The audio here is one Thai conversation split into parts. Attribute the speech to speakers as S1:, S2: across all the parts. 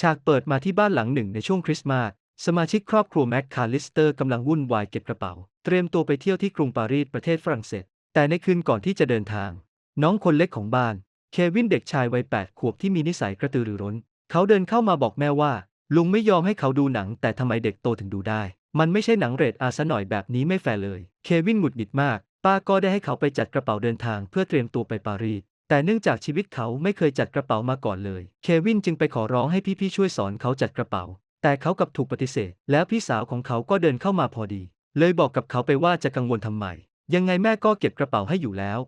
S1: ฉากเปิดมาที่บ้านหลังหนึ่งในช่วงคริสต์มาส สมาชิกครอบครัวแม็กคาลิสเตอร์กำลังวุ่นวายเก็บกระเป๋า เตรียมตัวไปเที่ยวที่กรุงปารีสประเทศฝรั่งเศส แต่ในคืนก่อนที่จะเดินทาง น้องคนเล็กของบ้าน เควินเด็กชายวัย8ขวบที่มีนิสัยกระตือรือร้น เขาเดินเข้ามาบอกแม่ว่า ลุงไม่ยอมให้เขาดูหนัง แต่ทำไมเด็กโตถึงดูได้ มันไม่ใช่หนังเรทอาซะหน่อยแบบนี้ไม่แฟร์เลย เควินหงุดหงิดมาก ป้าก็ได้ให้เขาไปจัดกระเป๋าเดินทางเพื่อเตรียมตัวไปปารีส แต่เนื่องจากชีวิตเขาไม่เคยจัดกระเป๋ามาก่อนเลย เควินจึงไปขอร้องให้พี่ๆช่วยสอนเขาจัดกระเป๋า แต่เขากลับถูกปฏิเสธ แล้วพี่สาวของเขาก็เดินเข้ามาพอดี เลยบอกกับเขาไปว่าจะกังวลทำไม ยังไงแม่ก็เก็บกระเป๋าให้อยู่แล้ว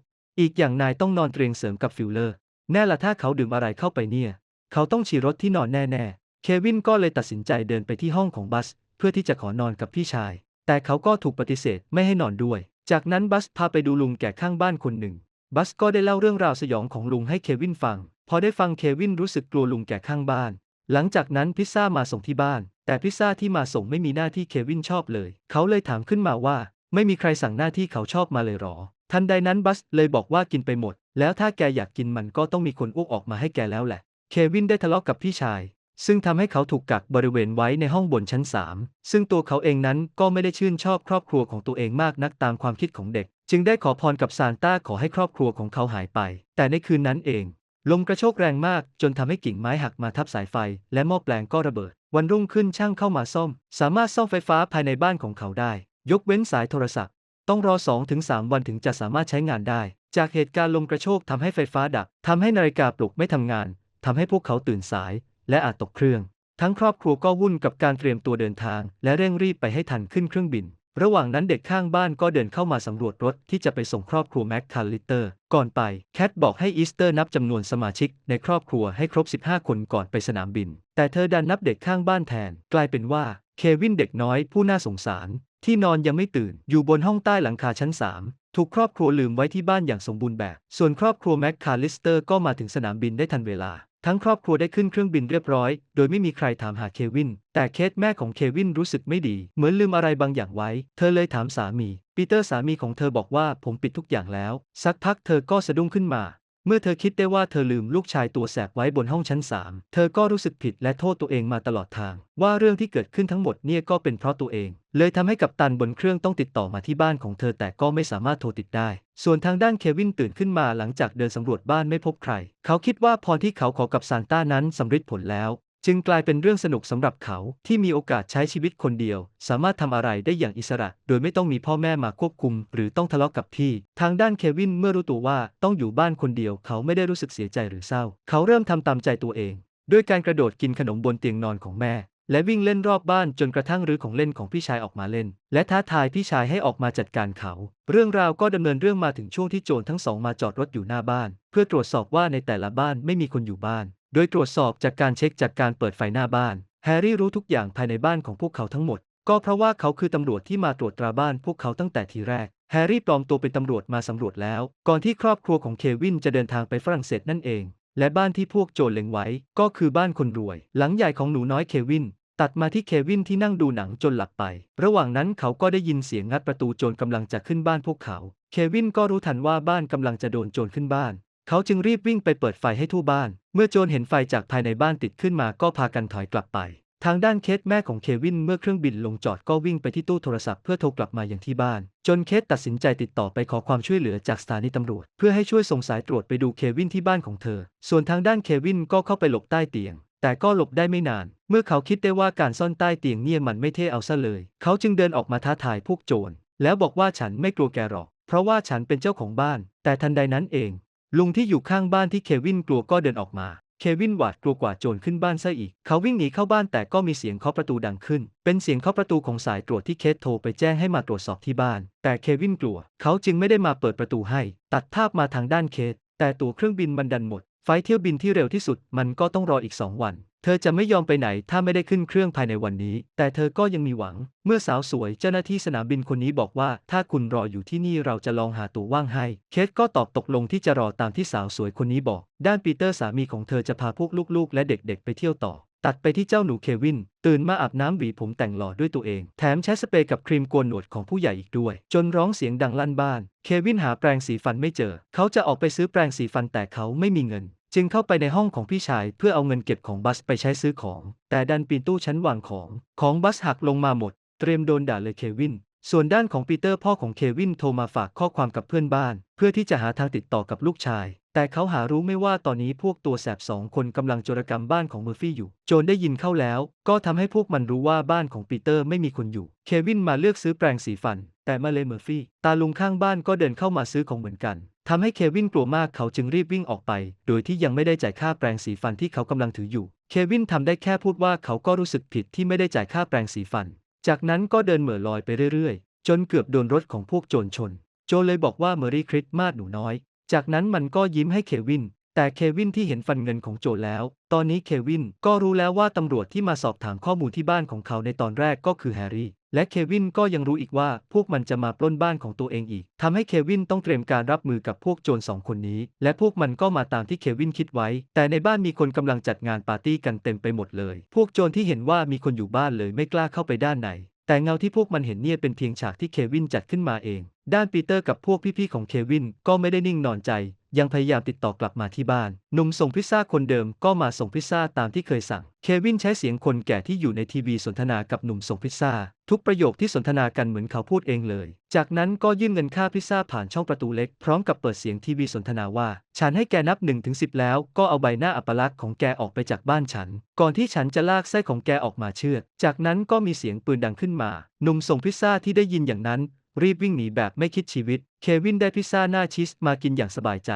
S1: อีกอย่างนายต้องนอนเตียงเสริมกับฟิลเลอร์ แน่ละถ้าเขาดื่มอะไรเข้าไปเนี่ย เขาต้องฉี่รถที่นอนแน่ๆ เควินก็เลยตัดสินใจเดินไปที่ห้องของบัส เพื่อที่จะขอนอนกับพี่ชาย แต่เขาก็ถูกปฏิเสธไม่ให้นอนด้วย จากนั้นบัสพาไปดูลุงแก่ข้างบ้านคนหนึ่ง บัสก็ได้เล่าเรื่องราวสยองของลุงให้เควินฟัง พอได้ฟังเควินรู้สึกกลัวลุงแก่ข้างบ้าน หลังจากนั้นพิซซ่ามาส่งที่บ้าน แต่พิซซ่าที่มาส่งไม่มีหน้าที่เควินชอบเลย เขาเลยถามขึ้นมาว่า ไม่มีใครสั่งหน้าที่เขาชอบมาเลยหรอ ทันใดนั้นบัสเลยบอกว่ากินไปหมด แล้วถ้าแกอยากกินมันก็ต้องมีคนอ้วกออกมาให้แกแล้วแหละ เควินได้ทะเลาะกับพี่ชาย ซึ่งทำให้เขาถูกกักบริเวณไว้ในห้องบนชั้น 3 ซึ่งตัวเขาเองนั้นก็ไม่ได้ชื่นชอบครอบครัวของตัวเองมากนักตามความคิดของเด็ก จึงได้ขอพรกับซานต้าขอให้ครอบครัวของเขาหายไป แต่ในคืนนั้นเอง ลมกระโชกแรงมากจนทำให้กิ่งไม้หักมาทับสายไฟ และหม้อแปลงก็ระเบิด วันรุ่งขึ้นช่างเข้ามาซ่อม สามารถซ่อมไฟฟ้าภายในบ้านของเขาได้ ยกเว้นสายโทรศัพท์ ต้องรอ 2-3 วันถึงจะสามารถใช้งานได้ จากเหตุการณ์ลมกระโชกทำให้ไฟฟ้าดับทำให้นาฬิกาปลุกไม่ทำงานทำให้พวกเขาตื่นสาย และอาจตกเครื่อง ทั้งครอบครัวก็วุ่นกับการเตรียมตัวเดินทาง และเร่งรีบไปให้ทันขึ้นเครื่องบิน ระหว่างนั้นเด็กข้างบ้านก็เดินเข้ามาสำรวจรถที่จะไปส่งครอบครัวแม็กคาลิเตอร์ ก่อนไปแคทบอกให้อีสเตอร์นับจำนวนสมาชิกในครอบครัวให้ครบ 15 คนก่อนไปสนามบิน แต่เธอดันนับเด็กข้างบ้านแทน กลายเป็นว่าเควินเด็กน้อยผู้น่าสงสาร ที่นอนยังไม่ตื่นอยู่บนห้องใต้หลังคาชั้น 3ถูกครอบครัวลืมไว้ที่บ้านอย่างสมบูรณ์แบบ ส่วนครอบครัวแม็กคาลิสเตอร์ก็มาถึงสนามบินได้ทันเวลา ทั้งครอบครัวได้ขึ้นเครื่องบินเรียบร้อย โดยไม่มีใครถามหาเควิน แต่เคทแม่ของเควินรู้สึกไม่ดี เหมือนลืมอะไรบางอย่างไว้ เธอเลยถามสามี ปีเตอร์สามีของเธอบอกว่าผมปิดทุกอย่างแล้ว สักพักเธอก็สะดุ้งขึ้นมา เมื่อเธอคิดได้ว่าเธอลืมลูกชายตัวแสบไว้บนห้องชั้นสามเธอก็รู้สึกผิดและโทษตัวเองมาตลอดทาง ว่าเรื่องที่เกิดขึ้นทั้งหมดเนี่ยก็เป็นเพราะตัวเอง เลยทำให้กัปตันบนเครื่องต้องติดต่อมาที่บ้านของเธอแต่ก็ไม่สามารถโทรติดได้ ส่วนทางด้านเควินตื่นขึ้นมาหลังจากเดินสำรวจบ้านไม่พบใคร เขาคิดว่าพรที่เขาขอกับซานต้านั้นสำเร็จผลแล้ว จึงกลายเป็นเรื่องสนุกสำหรับเขาที่มีโอกาสใช้ชีวิตคนเดียว สามารถทำอะไรได้อย่างอิสระ โดยไม่ต้องมีพ่อแม่มาควบคุม หรือต้องทะเลาะกับพี่ ทางด้านเควินเมื่อรู้ตัวว่าต้องอยู่บ้านคนเดียว เขาไม่ได้รู้สึกเสียใจหรือเศร้า เขาเริ่มทำตามใจตัวเอง ด้วยการกระโดดกินขนมบนเตียงนอนของแม่ และวิ่งเล่นรอบบ้านจนกระทั่งรื้อของเล่นของพี่ชายออกมาเล่น และท้าทายพี่ชายให้ออกมาจัดการเขา เรื่องราวก็ดำเนินเรื่องมาถึงช่วงที่โจรทั้งสองมาจอดรถอยู่หน้าบ้าน เพื่อตรวจสอบว่าในแต่ละบ้านไม่มีคนอยู่บ้าน โดยตรวจสอบจากการเช็คจากการเปิดไฟหน้าบ้าน แฮร์รี่รู้ทุกอย่างภายในบ้านของพวกเขาทั้งหมด ก็เพราะว่าเขาคือตำรวจที่มาตรวจตราบ้านพวกเขาตั้งแต่ทีแรก แฮร์รี่ปลอมตัวเป็นตำรวจมาสำรวจแล้ว ก่อนที่ครอบครัวของเควินจะเดินทางไปฝรั่งเศสนั่นเอง และบ้านที่พวกโจรเล็งไว้ ก็คือบ้านคนรวย หลังใหญ่ของหนูน้อยเควิน ตัดมาที่เควินที่นั่งดูหนังจนหลับไป ระหว่างนั้นเขาก็ได้ยินเสียงงัดประตูโจรกำลังจะขึ้นบ้านพวกเขา เควินก็รู้ทันว่าบ้านกำลังจะโดนโจรขึ้นบ้าน เขาจึงรีบวิ่งไปเปิดไฟให้ทั่วบ้าน เมื่อโจรเห็นไฟจากภายในบ้านติดขึ้นมาก็พากันถอยกลับไป ทางด้านเคสแม่ของเควินเมื่อเครื่องบินลงจอดก็วิ่งไปที่ตู้โทรศัพท์เพื่อโทรกลับมาอย่างที่บ้าน จนเคสตัดสินใจติดต่อไปขอความช่วยเหลือจากสถานีตำรวจ เพื่อให้ช่วยส่งสายตรวจไปดูเควินที่บ้านของเธอ ส่วนทางด้านเควินก็เข้าไปหลบใต้เตียง แต่ก็หลบได้ไม่นาน เมื่อเขาคิดได้ว่าการซ่อนใต้เตียงเนี่ยมันไม่เท่เอาซะเลย เขาจึงเดินออกมาท้าทายพวกโจรแล้วบอกว่าฉันไม่กลัวแกหรอก เพราะว่าฉันเป็นเจ้าของบ้าน แต่ทันใดนั้นเอง ลุงที่อยู่ข้างบ้านที่เควินกลัวก็เดินออกมา เควินหวาดกลัวกว่าโจรขึ้นบ้านซะอีก เขาวิ่งหนีเข้าบ้านแต่ก็มีเสียงเคาะประตูดังขึ้น เป็นเสียงเคาะประตูของสายตรวจที่เคทโทรไปแจ้งให้มาตรวจสอบที่บ้าน แต่เควินกลัว เขาจึงไม่ได้มาเปิดประตูให้ ตัดภาพมาทางด้านเคทแต่ตั๋วเครื่องบินมันดันหมด ไฟเที่ยวบินที่เร็วที่สุดมันก็ต้องรออีก2วัน เธอจะไม่ยอมไปไหนถ้าไม่ได้ขึ้นเครื่องภายในวันนี้ แต่เธอก็ยังมีหวัง เมื่อสาวสวยเจ้าหน้าที่สนามบินคนนี้บอกว่า ถ้าคุณรออยู่ที่นี่เราจะลองหาตั๋วว่างให้ เคทก็ตอบตกลงที่จะรอตามที่สาวสวยคนนี้บอก ด้านปีเตอร์สามีของเธอจะพาพวกลูกๆ และเด็กๆ ไปเที่ยวต่อ ตัดไปที่เจ้าหนูเควิน ตื่นมาอาบน้ำหวีผมแต่งหล่อด้วยตัวเอง แถมใช้สเปรย์กับครีมโกนหนวดของผู้ใหญ่อีกด้วย จนร้องเสียงดังลั่นบ้าน เควินหาแปรงสีฟันไม่เจอ เขาจะออกไปซื้อแปรงสีฟันแต่เขาไม่มีเงิน จึงเข้าไปในห้องของพี่ชายเพื่อเอาเงินเก็บของบัสไปใช้ซื้อของ แต่ดันปีนตู้ชั้นวางของ ของบัสหักลงมาหมด เตรียมโดนด่าเลยเควิน ส่วนด้านของปีเตอร์พ่อของเควินโทรมาฝากข้อความกับเพื่อนบ้าน เพื่อที่จะหาทางติดต่อกับลูกชาย แต่เขาหารู้ไม่ว่าตอนนี้พวกตัวแสบสองคนกำลังโจรกรรมบ้านของเมอร์ฟี่อยู่ โจรได้ยินเข้าแล้ว ก็ทำให้พวกมันรู้ว่าบ้านของปีเตอร์ไม่มีคนอยู่ เควินมาเลือกซื้อแปรงสีฟัน แต่มาเลเมอร์ฟี่ ตาลุงข้างบ้านก็เดินเข้ามาซื้อของเหมือนกันทำให้เควินกลัวมากเขาจึงรีบวิ่งออกไป โดยที่ยังไม่ได้จ่ายค่าแปรงสีฟันที่เขากำลังถืออยู่ เควินทำได้แค่พูดว่าเขาก็รู้สึกผิดที่ไม่ได้จ่ายค่าแปรงสีฟัน จากนั้นก็เดินเหม่อลอยไปเรื่อยๆ จนเกือบโดนรถของพวกโจรชน โจรเลยบอกว่าเมอรี่คริสต์มาสหนูน้อย จากนั้นมันก็ยิ้มให้เควิน แต่เควินที่เห็นฟันเงินของโจแล้ว ตอนนี้เควินก็รู้แล้วว่าตำรวจที่มาสอบถามข้อมูลที่บ้านของเขาในตอนแรกก็คือแฮร์รี่ และเควินก็ยังรู้อีกว่าพวกมันจะมาปล้นบ้านของตัวเองอีกทำให้เควินต้องเตรียมการรับมือกับพวกโจรสองคนนี้ และพวกมันก็มาตามที่เควินคิดไว้ แต่ในบ้านมีคนกำลังจัดงานปาร์ตี้กันเต็มไปหมดเลย พวกโจรที่เห็นว่ามีคนอยู่บ้านเลยไม่กล้าเข้าไปด้านในแต่เงาที่พวกมันเห็นเนี่ยเป็นเพียงฉากที่เควินจัดขึ้นมาเอง ด้านปีเตอร์กับพวกพี่ๆของเควินก็ไม่ได้นิ่งนอนใจ ยังพยายามติดต่อกลับมาที่บ้านหนุ่มส่งพิซซ่าคนเดิมก็มาส่งพิซซ่าตามที่เคยสั่ง เควินใช้เสียงคนแก่ที่อยู่ในทีวีสนทนากับหนุ่มส่งพิซซ่า ทุกประโยคที่สนทนากันเหมือนเขาพูดเองเลย จากนั้นก็ยื่นเงินค่าพิซซ่าผ่านช่องประตูเล็ก พร้อมกับเปิดเสียงทีวีสนทนาว่า ฉันให้แกนับ1นถึงสิแล้วก็เอาใบหน้าอัปลักษณ์ของแกออกไปจากบ้านฉัน ก่อนที่ฉันจะลากไส้ของแกออกมาเชือดจากนั้นก็มีเสียงปืนดังขึ้นมาหนุ่มส่งพิซซ่าที่ได้ยินอย่างนั้น รีบวิ่งหนีแบบไม่คิดชีวิต เควินได้พิซซ่าหน้าชีสมากินอย่างสบายใจ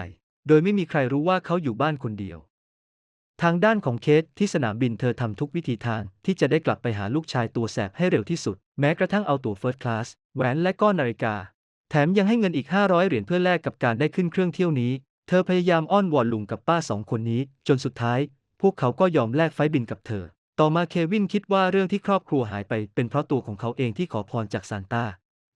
S1: โดยไม่มีใครรู้ว่าเขาอยู่บ้านคนเดียว ทางด้านของเคสที่สนามบินเธอทำทุกวิธีทางที่จะได้กลับไปหาลูกชายตัวแสบให้เร็วที่สุด แม้กระทั่งเอาตั๋วเฟิร์สคลาสแหวนและก้อนนาฬิกา แถมยังให้เงินอีก 500 เหรียญเพื่อแลกกับการได้ขึ้นเครื่องเที่ยวนี้ เธอพยายามอ้อนวอนลุงกับป้าสองคนนี้ จนสุดท้าย พวกเขาก็ยอมแลกไฟบินกับเธอ ต่อมาเควินคิดว่าเรื่องที่ครอบครัวหายไปเป็นเพราะตัวของเขาเองที่ขอพรจากซานตา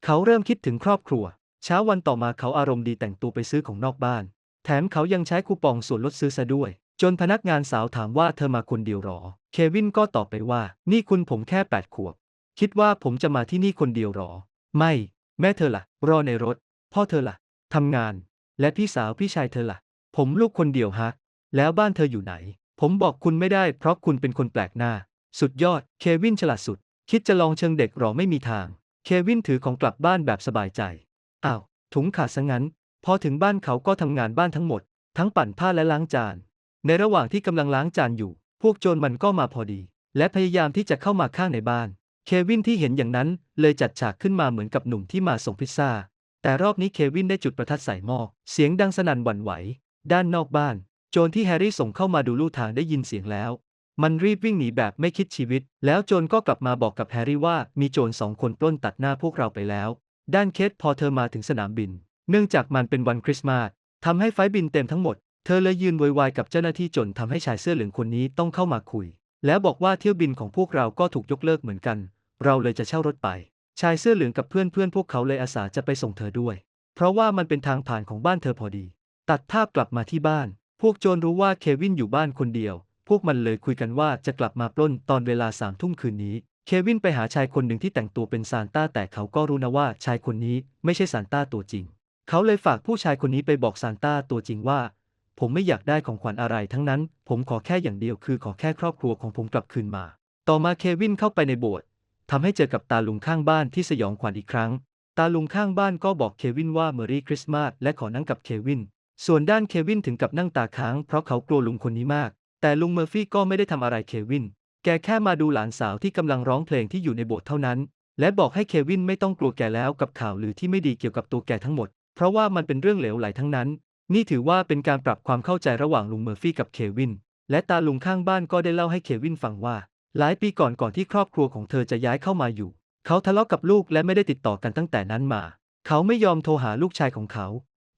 S1: เขาเริ่มคิดถึงครอบครัว เช้าวันต่อมาเขาอารมณ์ดีแต่งตัวไปซื้อของนอกบ้าน แถมเขายังใช้คูปองส่วนลดซื้อซะด้วย จนพนักงานสาวถามว่าเธอมาคนเดียวหรอ เควินก็ตอบไปว่า นี่คุณผมแค่แปดขวบ คิดว่าผมจะมาที่นี่คนเดียวหรอ ไม่ แม่เธอละ่ะ รอในรถ พ่อเธอละ่ะทำงาน และพี่สาวพี่ชายเธอละ่ะ ผมลูกคนเดียวฮะ แล้วบ้านเธออยู่ไหน ผมบอกคุณไม่ได้เพราะคุณเป็นคนแปลกหน้า สุดยอด เควินฉลาดสุด คิดจะลองเชิงเด็กหรอไม่มีทาง เควินถือของกลับบ้านแบบสบายใจ อ้าว ถุงขาดซะงั้น พอถึงบ้านเขาก็ทำงานบ้านทั้งหมด ทั้งปั่นผ้าและล้างจาน ในระหว่างที่กำลังล้างจานอยู่ พวกโจรมันก็มาพอดี และพยายามที่จะเข้ามาข้างในบ้าน เควินที่เห็นอย่างนั้นเลยจัดฉากขึ้นมาเหมือนกับหนุ่มที่มาส่งพิซซ่า แต่รอบนี้เควินได้จุดประทัดใส่หม้อ เสียงดังสนั่นหวั่นไหว ด้านนอกบ้าน โจรที่แฮร์รี่ส่งเข้ามาดูลู่ทางได้ยินเสียงแล้ว มันรีบวิ่งหนีแบบไม่คิดชีวิต แล้วโจรก็กลับมาบอกกับแฮร์รี่ว่ามีโจรสองคนปล้นตัดหน้าพวกเราไปแล้ว ด้านเคทพอเธอมาถึงสนามบิน เนื่องจากมันเป็นวันคริสต์มาสทำให้ไฟบินเต็มทั้งหมด เธอเลยยืนโวยวายกับเจ้าหน้าที่จนทำให้ชายเสื้อเหลืองคนนี้ต้องเข้ามาคุย แล้วบอกว่าเที่ยวบินของพวกเราก็ถูกยกเลิกเหมือนกัน เราเลยจะเช่ารถไป ชายเสื้อเหลืองกับเพื่อนเพื่อนๆพวกเขาเลยอาสาจะไปส่งเธอด้วย เพราะว่ามันเป็นทางผ่านของบ้านเธอพอดี ตัดภาพกลับมาที่บ้าน พวกโจรรู้ว่าเควินอยู่บ้านคนเดียว พวกมันเลยคุยกันว่าจะกลับมาปล้นตอนเวลาสามทุ่มคืนนี้ เควินไปหาชายคนหนึ่งที่แต่งตัวเป็นซานต้าแต่เขาก็รู้นะว่าชายคนนี้ไม่ใช่ซานต้าตัวจริง เขาเลยฝากผู้ชายคนนี้ไปบอกซานต้าตัวจริงว่า ผมไม่อยากได้ของขวัญอะไรทั้งนั้น ผมขอแค่อย่างเดียวคือขอแค่ครอบครัวของผมกลับคืนมา ต่อมาเควินเข้าไปในโบสถ์ทำให้เจอกับตาลุงข้างบ้านที่สยองขวัญอีกครั้ง ตาลุงข้างบ้านก็บอกเควินว่าเมอรี่คริสต์มาสและขอนั่งกับเควิน ส่วนด้านเควินถึงกับนั่งตาค้างเพราะเขากลัวลุงคนนี้มาก แต่ลุงเมอร์ฟี่ก็ไม่ได้ทำอะไรเควิน แกแค่มาดูหลานสาวที่กำลังร้องเพลงที่อยู่ในโบสถ์เท่านั้น และบอกให้เควินไม่ต้องกลัวแกแล้วกับข่าวลือที่ไม่ดีเกี่ยวกับตัวแกทั้งหมด เพราะว่ามันเป็นเรื่องเหลวไหลทั้งนั้น นี่ถือว่าเป็นการปรับความเข้าใจระหว่างลุงเมอร์ฟี่กับเควิน และตาลุงข้างบ้านก็ได้เล่าให้เควินฟังว่า หลายปีก่อนก่อนที่ครอบครัวของเธอจะย้ายเข้ามาอยู่ เขาทะเลาะกับลูกและไม่ได้ติดต่อกันตั้งแต่นั้นมา เขาไม่ยอมโทรหาลูกชายของเขา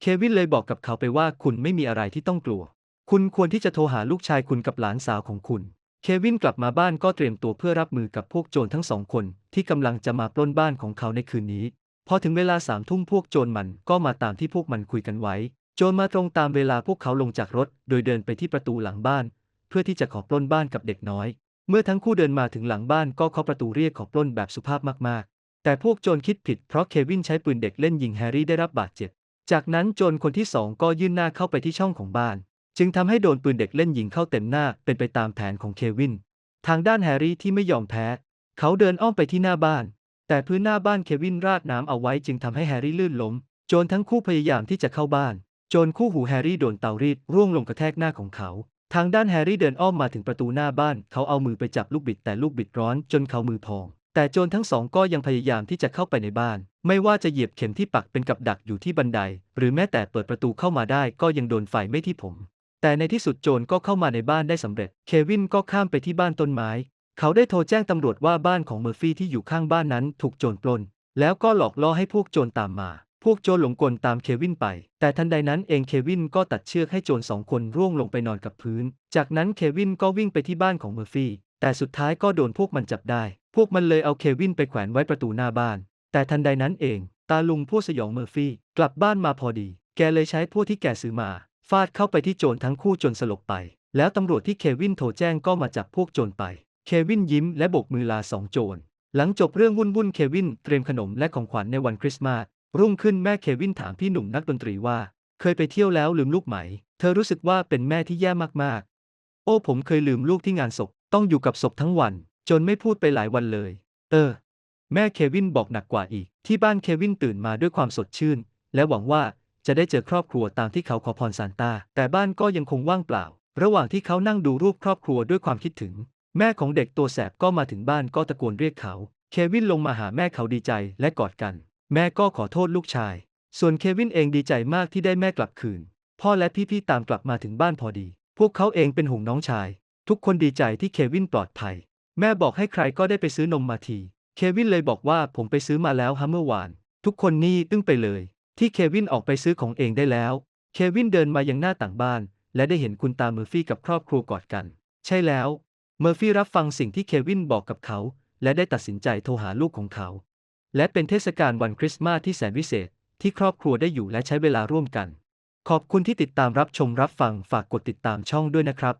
S1: เควินเลยบอกกับเขาไปว่าคุณไม่มีอะไรที่ต้องกลัว คุณควรที่จะโทรหาลูกชายคุณกับหลานสาวของคุณ เควินกลับมาบ้านก็เตรียมตัวเพื่อรับมือกับพวกโจรทั้งสองคนที่กำลังจะมาปล้นบ้านของเขาในคืนนี้ พอถึงเวลาสามทุ่มพวกโจรมันก็มาตามที่พวกมันคุยกันไว้ โจรมาตรงตามเวลาพวกเขาลงจากรถ โดยเดินไปที่ประตูหลังบ้าน เพื่อที่จะขอปล้นบ้านกับเด็กน้อย เมื่อทั้งคู่เดินมาถึงหลังบ้านก็เคาะประตูเรียกขอปล้นแบบสุภาพมากๆ แต่พวกโจรคิดผิดเพราะเควินใช้ปืนเด็กเล่นยิงแฮร์รี่ได้รับบาดเจ็บ จากนั้นโจรคนที่สองก็ยื่นหน้าเข้าไปที่ช่องของบ้าน จึงทำให้โดนปืนเด็กเล่นยิงเข้าเต็มหน้าเป็นไปตามแผนของเควิน ทางด้านแฮร์รี่ที่ไม่ยอมแพ้ เขาเดินอ้อมไปที่หน้าบ้าน แต่พื้นหน้าบ้านเควินราดน้ำเอาไว้จึงทำให้แฮร์รี่ลื่นล้ม โจรทั้งคู่พยายามที่จะเข้าบ้าน โจรคู่หูแฮร์รี่โดนเตารีดร่วงลงกระแทกหน้าของเขา ทางด้านแฮร์รี่เดินอ้อมมาถึงประตูหน้าบ้าน เขาเอามือไปจับลูกบิดแต่ลูกบิดร้อนจนเขามือพอง แต่โจรทั้งสองก็ยังพยายามที่จะเข้าไปในบ้าน ไม่ว่าจะเหยียบเข็มที่ปักเป็นกับดักอยู่ที่บันได หรือแม้แต่เปิดประตูเข้ามาได้ก็ยังโดนไฟไม่ที่ผม แต่ในที่สุดโจรก็เข้ามาในบ้านได้สำเร็จ เควินก็ข้ามไปที่บ้านต้นไม้ เขาได้โทรแจ้งตำรวจว่าบ้านของเมอร์ฟี่ที่อยู่ข้างบ้านนั้นถูกโจรปล้น แล้วก็หลอกล่อให้พวกโจรตามมา พวกโจรหลงกลตามเควินไป แต่ทันใดนั้นเองเควินก็ตัดเชือกให้โจรสองคนร่วงลงไปนอนกับพื้น จากนั้นเควินก็วิ่งไปที่บ้านของเมอร์ฟี่ แต่สุดท้ายก็โดนพวกมันจับได้ พวกมันเลยเอาเควินไปแขวนไว้ประตูหน้าบ้าน แต่ทันใดนั้นเอง ตาลุงผู้สยองเมอร์ฟี่กลับบ้านมาพอดี แกเลยใช้พวกที่แกซื้อมา ฟาดเข้าไปที่โจรทั้งคู่จนสลบไป แล้วตำรวจที่เควินโทรแจ้งก็มาจับพวกโจรไป เควินยิ้มและโบกมือลาสองโจร หลังจบเรื่องวุ่นวุ่นเควินเตรียมขนมและของขวัญในวันคริสต์มาส รุ่งขึ้นแม่เควินถามพี่หนุ่มนักดนตรีว่า เคยไปเที่ยวแล้วลืมลูกไหม เธอรู้สึกว่าเป็นแม่ที่แย่มากๆ โอ้ผมเคยลืมลูกที่งานศพ ต้องอยู่กับศพทั้งวัน จนไม่พูดไปหลายวันเลย เออ แม่เควินบอกหนักกว่าอีก ที่บ้านเควินตื่นมาด้วยความสดชื่น และหวังว่า จะได้เจอครอบครัวตามที่เขาขอพรซานตา แต่บ้านก็ยังคงว่างเปล่า ระหว่างที่เขานั่งดูรูปครอบครัวด้วยความคิดถึง แม่ของเด็กตัวแสบก็มาถึงบ้านก็ตะโกนเรียกเขา เควินลงมาหาแม่เขาดีใจและกอดกัน แม่ก็ขอโทษลูกชาย ส่วนเควินเองดีใจมากที่ได้แม่กลับคืน พ่อและพี่ๆตามกลับมาถึงบ้านพอดี พวกเขาเองเป็นห่วงน้องชาย ทุกคนดีใจที่เควินปลอดภัย แม่บอกให้ใครก็ได้ไปซื้อนมมาที เควินเลยบอกว่าผมไปซื้อมาแล้วฮะเมื่อวาน ทุกคนนี่ตึ้งไปเลย ที่เควินออกไปซื้อของเองได้แล้ว เควินเดินมายังหน้าต่างบ้าน และได้เห็นคุณตาเมอร์ฟี่กับครอบครัวกอดกัน ใช่แล้ว เมอร์ฟี่รับฟังสิ่งที่เควินบอกกับเขา และได้ตัดสินใจโทรหาลูกของเขา และเป็นเทศกาลวันคริสต์มาสที่แสนวิเศษ ที่ครอบครัวได้อยู่และใช้เวลาร่วมกัน ขอบคุณที่ติดตามรับชมรับฟังฝากกดติดตามช่องด้วยนะครับ